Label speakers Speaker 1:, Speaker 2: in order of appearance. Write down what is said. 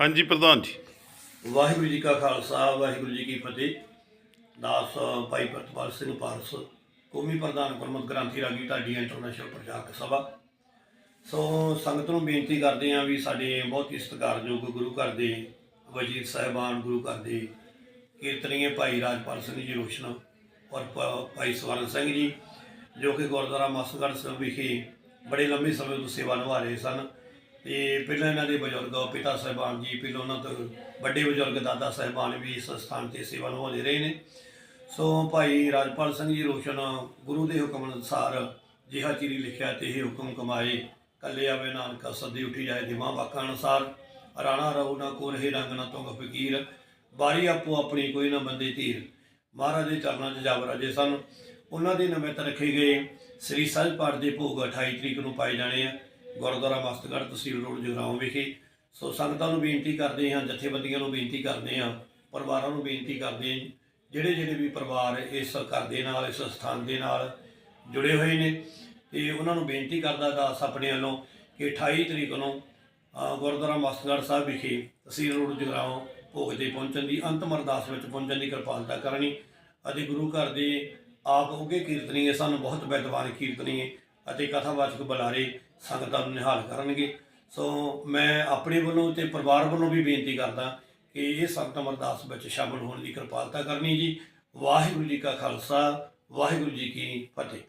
Speaker 1: ਹਾਂਜੀ, ਪ੍ਰਧਾਨ ਜੀ।
Speaker 2: ਵਾਹਿਗੁਰੂ ਜੀ ਕਾ ਖਾਲਸਾ, ਵਾਹਿਗੁਰੂ ਜੀ ਕੀ ਫਤਿਹ। ਦਾਸ ਭਾਈ ਪ੍ਰਤਪਾਲ ਸਿੰਘ ਪਾਰਸ, ਕੌਮੀ ਪ੍ਰਧਾਨ ਗੁਰਮਤਿ ਗ੍ਰੰਥੀ ਰਾਗੀ ਢਾਡੀ ਇੰਟਰਨੈਸ਼ਨਲ ਪ੍ਰਚਾਰਕ ਸਭਾ। ਸੋ ਸੰਗਤ ਨੂੰ ਬੇਨਤੀ ਕਰਦੇ ਹਾਂ ਵੀ ਸਾਡੇ ਬਹੁਤ ਹੀ ਸਤਿਕਾਰਯੋਗ ਗੁਰੂ ਘਰ ਦੇ, ਵਜ਼ੀਰ ਸਾਹਿਬਾਨ, ਗੁਰੂ ਘਰ ਦੇ ਕੀਰਤਨੀਏ ਭਾਈ ਰਾਜਪਾਲ ਸਿੰਘ ਜੀ ਰੋਸ਼ਨ ਔਰ ਭਾਈ ਸਵਰਨ ਸਿੰਘ ਜੀ, ਜੋ ਕਿ ਗੁਰਦੁਆਰਾ ਮਸਗੜ੍ਹ ਸਾਹਿਬ ਵਿਖੇ ਬੜੇ ਲੰਬੇ ਸਮੇਂ ਤੋਂ ਸੇਵਾ ਨਿਭਾ ਰਹੇ ਸਨ। ਤੇ ਪਹਿਲਾਂ ਇਹਨਾਂ ਦੇ ਬਜ਼ੁਰਗ, ਪਿਤਾ ਸਾਹਿਬਾਨ ਜੀ, ਪਹਿਲਾਂ ਉਹਨਾਂ ਤੋਂ ਵੱਡੇ ਬਜ਼ੁਰਗ ਦਾਦਾ ਸਾਹਿਬਾਨ ਵੀ ਇਸ ਸਥਾਨ ਤੇ ਸੇਵਾ ਨਿਭਾਉਂਦੇ ਰਹੇ ਨੇ। ਸੋ ਭਾਈ ਰਾਜਪਾਲ ਸਿੰਘ ਜੀ ਰੋਸ਼ਨ ਗੁਰੂ ਦੇ ਹੁਕਮ ਅਨੁਸਾਰ ਜਿਹਾ ਚੀਰੀ ਲਿਖਿਆ ਤੇ ਇਹ ਹੁਕਮ ਕਮਾਏ। ਕੱਲੇ ਆਵੇ ਨਾਨਕਾ ਸੱਦੀ ਉੱਠੀ ਜਾਏ ਦਿਮਾ ਵਾਕਾਂ ਅਨੁਸਾਰ। ਰਾਣਾ ਰਹੂ ਨਾ ਕੋ ਰਹੇ ਰੰਗ ਨਾ ਤੁੰਗ ਫਕੀਰ। ਬਾਰੀ ਆਪੋ ਆਪਣੀ ਕੋਈ ਨਾ ਬੰਦੇ ਧੀਰ। ਮਹਾਰਾਜ ਦੇ ਚਰਨਾਂ 'ਚ ਜਾਵ ਰਾਜੇ ਸਨ। ਉਹਨਾਂ ਦੇ ਨਿਮਿਤ ਰੱਖੇ ਗਏ। ਸ੍ਰੀ ਸਹਿਜ ਪਾਠ ਦੇ ਭੋਗ 28 ਤਰੀਕ ਨੂੰ ਪਾਏ ਜਾਣੇ ਆ। ਗੁਰਦੁਆਰਾ ਮਸਤਗੜ੍ਹ ਤਹਿਸੀਲ ਰੋਡ ਜਗਰਾਉਂ ਵਿਖੇ। ਸੋ ਸੰਗਤਾਂ ਨੂੰ ਬੇਨਤੀ ਕਰਦੇ ਹਾਂ, ਜਥੇਬੰਦੀਆਂ ਨੂੰ ਬੇਨਤੀ ਕਰਦੇ ਹਾਂ, ਪਰਿਵਾਰਾਂ ਨੂੰ ਬੇਨਤੀ ਕਰਦੇ ਹਾਂ, ਜਿਹੜੇ ਜਿਹੜੇ ਵੀ ਪਰਿਵਾਰ ਇਸ ਘਰ ਦੇ ਨਾਲ, ਇਸ ਸਥਾਨ ਦੇ ਨਾਲ ਜੁੜੇ ਹੋਏ ਨੇ, ਤੇ ਉਹਨਾਂ ਨੂੰ ਬੇਨਤੀ ਕਰਦਾ ਦਾਸ ਆਪਣੇ ਵੱਲੋਂ ਕਿ 28 ਤਰੀਕ ਨੂੰ ਗੁਰਦੁਆਰਾ ਮਸਤਗੜ੍ਹ ਸਾਹਿਬ ਵਿਖੇ ਤਹਿਸੀਲ ਰੋਡ ਜਗਰਾਉਂ ਭੋਗ ਤੇ ਪਹੁੰਚਣ ਦੀ ਅੰਤਮ ਅਰਦਾਸ ਵਿੱਚ ਪਹੁੰਚਣ ਦੀ ਕਿਰਪਾਲਤਾ ਕਰਨੀ। ਅਤੇ ਗੁਰੂ ਘਰ ਦੇ ਆਪ ਉਗੇ ਕੀਰਤਨੀਏ, ਸਾਨੂੰ ਬਹੁਤ ਵਿਦਵਾਨ ਕੀਰਤਨੀਏ ਅਤੇ ਕਥਾਵਾਚਕ ਬੁਲਾਰੇ ਸੰਗਤਾਂ ਨੂੰ ਨਿਹਾਲ ਕਰਨਗੇ। ਸੋ ਮੈਂ ਆਪਣੇ ਵੱਲੋਂ ਤੇ ਪਰਿਵਾਰ ਵੱਲੋਂ ਵੀ ਬੇਨਤੀ ਕਰਦਾ ਕਿ ਇਹ ਸੰਗਤ ਅਰਦਾਸ ਵਿੱਚ ਸ਼ਾਮਲ ਹੋਣ ਦੀ ਕਿਰਪਾਲਤਾ ਕਰਨੀ ਜੀ। ਵਾਹਿਗੁਰੂ ਜੀ ਕਾ ਖਾਲਸਾ, ਵਾਹਿਗੁਰੂ ਜੀ ਕੀ ਫਤਿਹ।